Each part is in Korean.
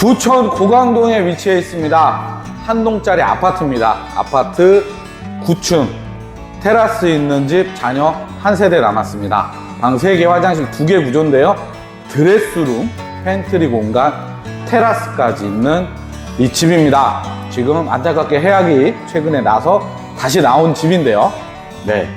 부천 고강동에 위치해 있습니다. 한 동짜리 아파트입니다. 아파트 9층. 테라스 있는 집 자녀 한 세대 남았습니다. 방 3개, 화장실 2개 구조인데요. 드레스룸, 팬트리 공간, 테라스까지 있는 이 집입니다. 지금 안타깝게 해약이 최근에 나서 다시 나온 집인데요. 네.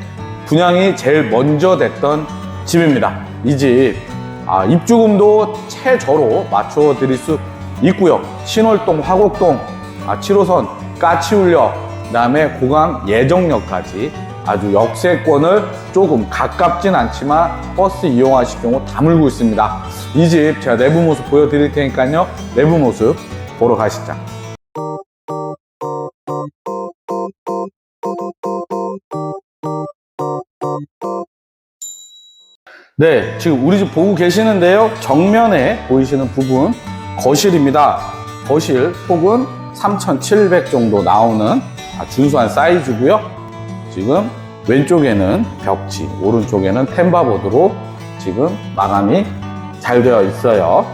분양이 제일 먼저 됐던 집입니다. 이 집, 아, 입주금도 최저로 맞춰 드릴 수 있고요. 신월동, 화곡동, 아, 7호선, 까치울역, 그 다음에 고강 예정역까지 아주 역세권을 조금 가깝진 않지만 버스 이용하실 경우 다물고 있습니다. 이 집 제가 내부 모습 보여드릴 테니까요. 내부 모습 보러 가시죠. 네, 지금 우리 집 보고 계시는데요. 정면에 보이시는 부분 거실입니다. 거실 폭은 3,700 정도 나오는 아, 준수한 사이즈고요. 지금 왼쪽에는 벽지, 오른쪽에는 템바보드로 지금 마감이 잘 되어 있어요.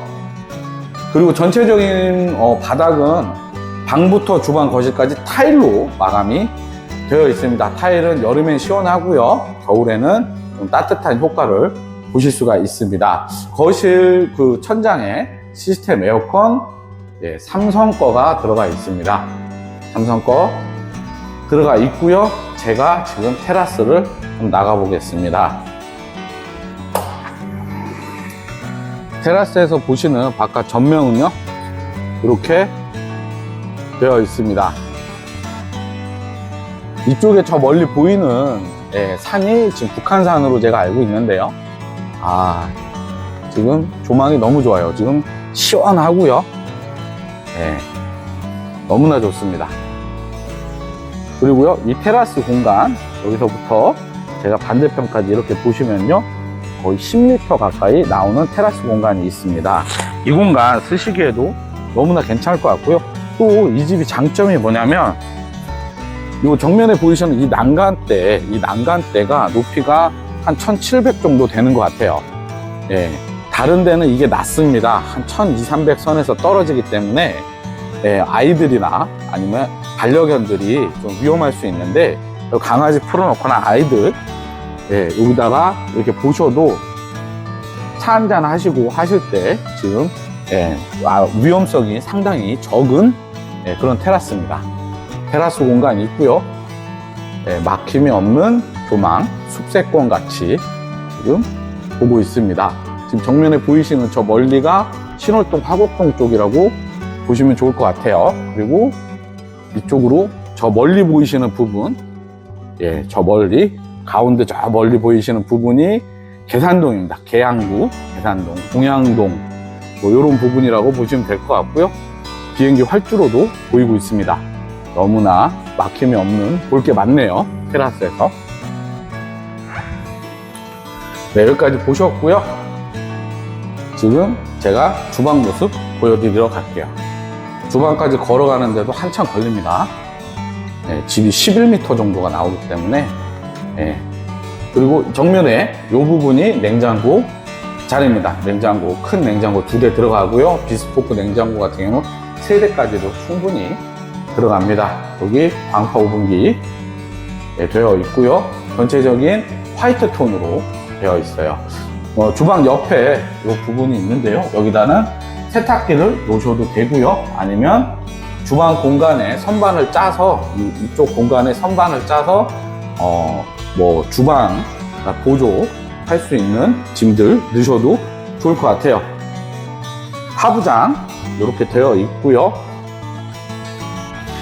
그리고 전체적인 어, 바닥은 방부터 주방 거실까지 타일로 마감이 되어 있습니다. 타일은 여름엔 시원하고요. 겨울에는 좀 따뜻한 효과를 보실 수가 있습니다. 거실 그 천장에 시스템 에어컨 예, 삼성 거가 들어가 있습니다. 삼성 거 들어가 있고요. 제가 지금 테라스를 좀 나가 보겠습니다. 테라스에서 보시는 바깥 전면은요. 이렇게 되어 있습니다. 이쪽에 저 멀리 보이는 예, 산이 지금 북한산으로 제가 알고 있는데요. 아, 지금 조망이 너무 좋아요. 지금 시원하고요. 예, 너무나 좋습니다. 그리고요, 이 테라스 공간, 여기서부터 제가 반대편까지 이렇게 보시면요, 거의 10m 가까이 나오는 테라스 공간이 있습니다. 이 공간 쓰시기에도 너무나 괜찮을 것 같고요. 또 이 집이 장점이 뭐냐면, 이 정면에 보이시는 이 난간대, 이 난간대가 높이가 한 1700 정도 되는 것 같아요. 예. 다른 데는 이게 낮습니다. 한 1200, 300 선에서 떨어지기 때문에 예, 아이들이나 아니면 반려견들이 좀 위험할 수 있는데 강아지 풀어놓거나 아이들 예, 여기다가 이렇게 보셔도 차 한잔 하시고 하실 때 지금 예, 아, 위험성이 상당히 적은 예, 그런 테라스입니다. 테라스 공간이 있고요. 예, 막힘이 없는 조망, 숲세권 같이 지금 보고 있습니다. 지금 정면에 보이시는 저 멀리가 신월동 화곡동 쪽이라고 보시면 좋을 것 같아요. 그리고 이쪽으로 저 멀리 보이시는 부분, 예, 저 멀리, 가운데 저 멀리 보이시는 부분이 계산동입니다. 계양구, 계산동, 공양동, 뭐 이런 부분이라고 보시면 될 것 같고요. 비행기 활주로도 보이고 있습니다. 너무나 막힘이 없는 볼 게 많네요. 테라스에서. 네, 여기까지 보셨고요. 지금 제가 주방 모습 보여드리러 갈게요. 주방까지 걸어가는데도 한참 걸립니다. 네, 집이 11m 정도가 나오기 때문에 네. 그리고 정면에 이 부분이 냉장고 자리입니다. 냉장고 큰 냉장고 두 대 들어가고요. 비스포크 냉장고 같은 경우 세 대까지도 충분히 들어갑니다. 여기 방파 오븐기 네, 되어 있고요. 전체적인 화이트 톤으로 되어 있어요. 어, 주방 옆에 이 부분이 있는데요. 여기다는 세탁기를 놓으셔도 되고요. 아니면 주방 공간에 선반을 짜서 이, 이쪽 공간에 선반을 짜서 어, 뭐 주방 보조 할 수 있는 짐들 넣으셔도 좋을 것 같아요. 하부장 이렇게 되어 있고요.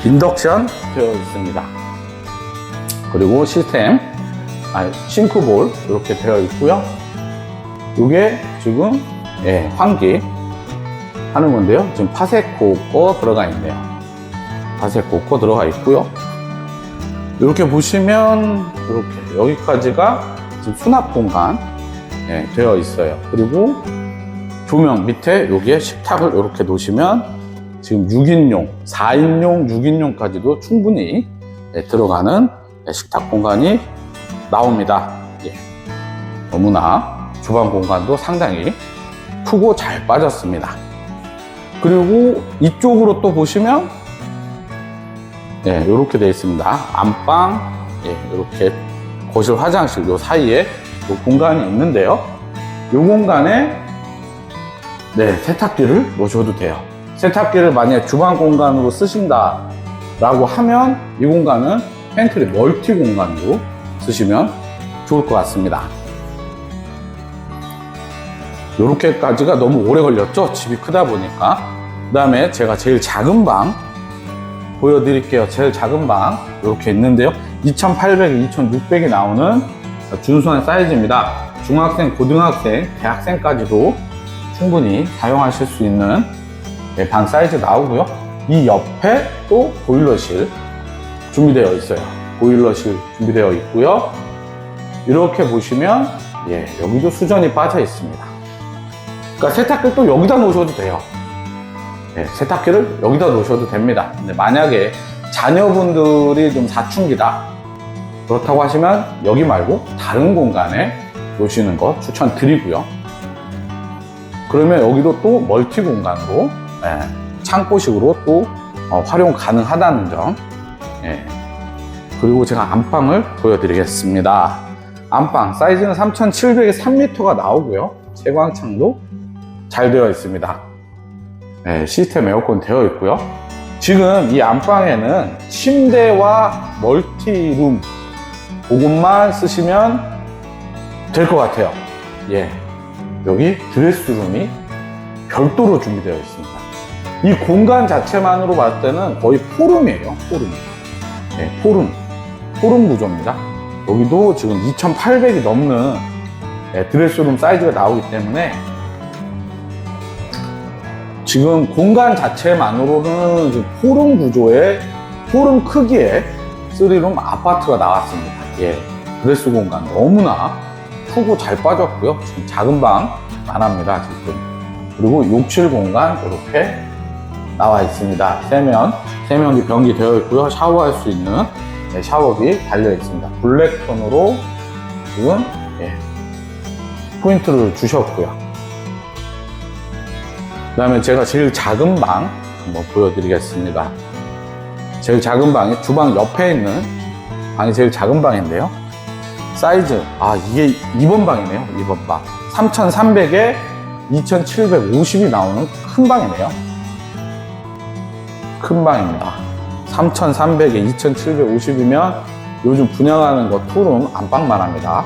인덕션 되어 있습니다. 그리고 시스템 아니, 싱크볼 이렇게 되어 있고요. 이게 지금 예, 환기 하는 건데요. 지금 파세코 거 들어가 있네요. 파세코 거 들어가 있고요. 이렇게 보시면 이렇게 여기까지가 지금 수납 공간 예, 되어 있어요. 그리고 조명 밑에 여기에 식탁을 이렇게 놓으시면 지금 6인용, 4인용, 6인용까지도 충분히 예, 들어가는 예, 식탁 공간이 나옵니다. 예. 너무나 주방 공간도 상당히 크고 잘 빠졌습니다. 그리고 이쪽으로 또 보시면 네, 이렇게 되어 있습니다. 안방, 예, 이렇게 거실 화장실 요 사이에 요 공간이 있는데요. 요 공간에 네, 세탁기를 놓으셔도 돼요. 세탁기를 만약에 주방 공간으로 쓰신다 라고 하면 이 공간은 팬트리 멀티 공간으로 쓰시면 좋을 것 같습니다. 이렇게까지가 너무 오래 걸렸죠? 집이 크다 보니까. 그 다음에 제가 제일 작은 방 보여드릴게요. 제일 작은 방 이렇게 있는데요. 2,800, 2,600이 나오는 준수한 사이즈입니다. 중학생, 고등학생, 대학생까지도 충분히 사용하실 수 있는 네, 방 사이즈 나오고요. 이 옆에 또 보일러실 준비되어 있어요. 보일러실 준비되어 있고요. 이렇게 보시면 예, 여기도 수전이 빠져 있습니다. 그러니까 세탁기를 또 여기다 놓으셔도 돼요. 예, 세탁기를 여기다 놓으셔도 됩니다. 근데 만약에 자녀분들이 좀 사춘기다 그렇다고 하시면 여기 말고 다른 공간에 놓으시는 거 추천드리고요. 그러면 여기도 또 멀티 공간으로 예, 창고식으로 또 어, 활용 가능하다는 점. 예. 그리고 제가 안방을 보여드리겠습니다. 안방 사이즈는 3,700에 3m가 나오고요. 채광창도 잘 되어 있습니다. 네, 시스템 에어컨 되어 있고요. 지금 이 안방에는 침대와 멀티룸 그것만 쓰시면 될 것 같아요. 예. 여기 드레스룸이 별도로 준비되어 있습니다. 이 공간 자체만으로 봤을 때는 거의 포룸이에요. 포룸. 네, 포룸. 포룸 구조입니다. 여기도 지금 2,800이 넘는 네, 드레스룸 사이즈가 나오기 때문에 지금 공간 자체만으로는 지금 포룸 구조의 포룸 크기의 3룸 아파트가 나왔습니다. 예. 드레스 공간 너무나 크고 잘 빠졌고요. 지금 작은 방만 합니다. 지금. 그리고 욕실 공간 이렇게 나와 있습니다. 세면, 세면기 변기 되어 있고요. 샤워할 수 있는 네, 샤워기 달려 있습니다. 블랙톤으로 지금 예, 포인트를 주셨고요. 그 다음에 제가 제일 작은 방 한번 보여드리겠습니다. 제일 작은 방이 주방 옆에 있는 방이 제일 작은 방인데요. 사이즈, 아, 이게 2번 방이네요. 2번 방. 3,300에 2,750이 나오는 큰 방이네요. 큰 방입니다. 3,300에 2,750이면 요즘 분양하는 거 투룸 안방만 합니다.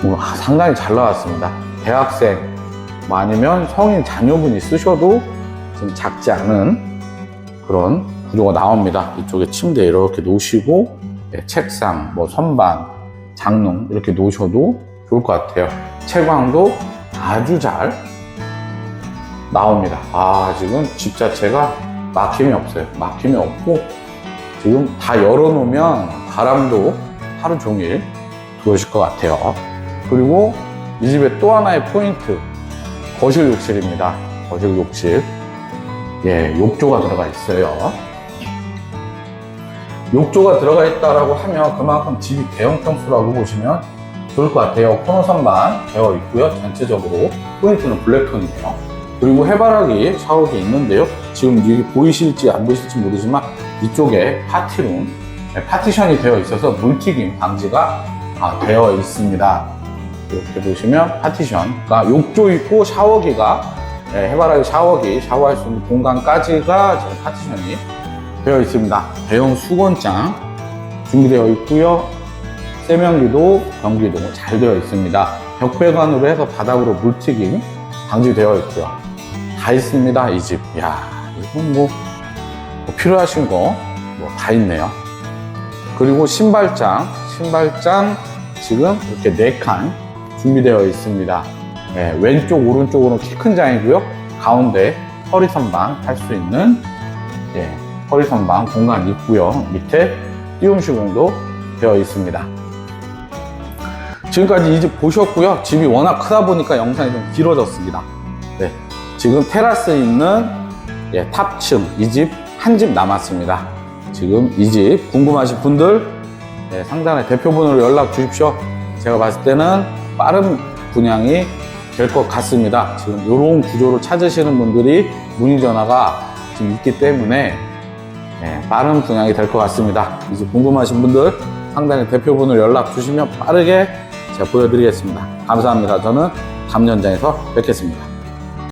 뭐, 아, 상당히 잘 나왔습니다. 대학생, 뭐 아니면 성인 자녀분이 쓰셔도 좀 작지 않은 그런 구조가 나옵니다. 이쪽에 침대 이렇게 놓으시고 네, 책상, 뭐 선반, 장롱 이렇게 놓으셔도 좋을 것 같아요. 채광도 아주 잘 나옵니다. 아 지금 집 자체가 막힘이 없어요. 막힘이 없고 지금 다 열어놓으면 바람도 하루 종일 들어오실 것 같아요. 그리고 이 집의 또 하나의 포인트 거실 욕실입니다. 거실 욕실. 예, 욕조가 들어가 있어요. 욕조가 들어가 있다라고 하면 그만큼 집이 대형 평수라고 보시면 좋을 것 같아요. 코너 선반 되어 있고요. 전체적으로 포인트는 블랙톤이에요. 그리고 해바라기 샤워기 있는데요. 지금 여기 보이실지 안 보이실지 모르지만 이쪽에 파티룸, 네, 파티션이 되어 있어서 물튀김 방지가 아, 되어 있습니다. 이렇게 보시면 파티션과 욕조 있고 샤워기가 네, 해바라기 샤워기 샤워할 수 있는 공간까지가 지금 파티션이 되어 있습니다. 대형 수건장 준비되어 있고요. 세면기도 변기도 잘 되어 있습니다. 벽배관으로 해서 바닥으로 물튀김 방지되어 있고요. 다 있습니다. 이 집. 야 이건 뭐, 뭐 필요하신 거 뭐 다 있네요. 그리고 신발장, 신발장 지금 이렇게 네칸 준비되어 있습니다. 네, 왼쪽, 오른쪽으로는 키큰 장이고요. 가운데 허리 선방 할수 있는 예, 허리 선방 공간 있고요. 밑에 띄움 시공도 되어 있습니다. 지금까지 이 집 보셨고요. 집이 워낙 크다 보니까 영상이 좀 길어졌습니다. 네, 지금 테라스 있는 예, 탑층 이 집 한 집 남았습니다. 지금 이 집 궁금하신 분들 예, 상단에 대표번호로 연락 주십시오. 제가 봤을 때는 빠른 분양이 될 것 같습니다. 지금 이런 구조를 찾으시는 분들이 문의 전화가 지금 있기 때문에 네, 빠른 분양이 될 것 같습니다. 이제 궁금하신 분들 상단에 대표분을 연락 주시면 빠르게 제가 보여드리겠습니다. 감사합니다. 저는 담 현장에서 뵙겠습니다.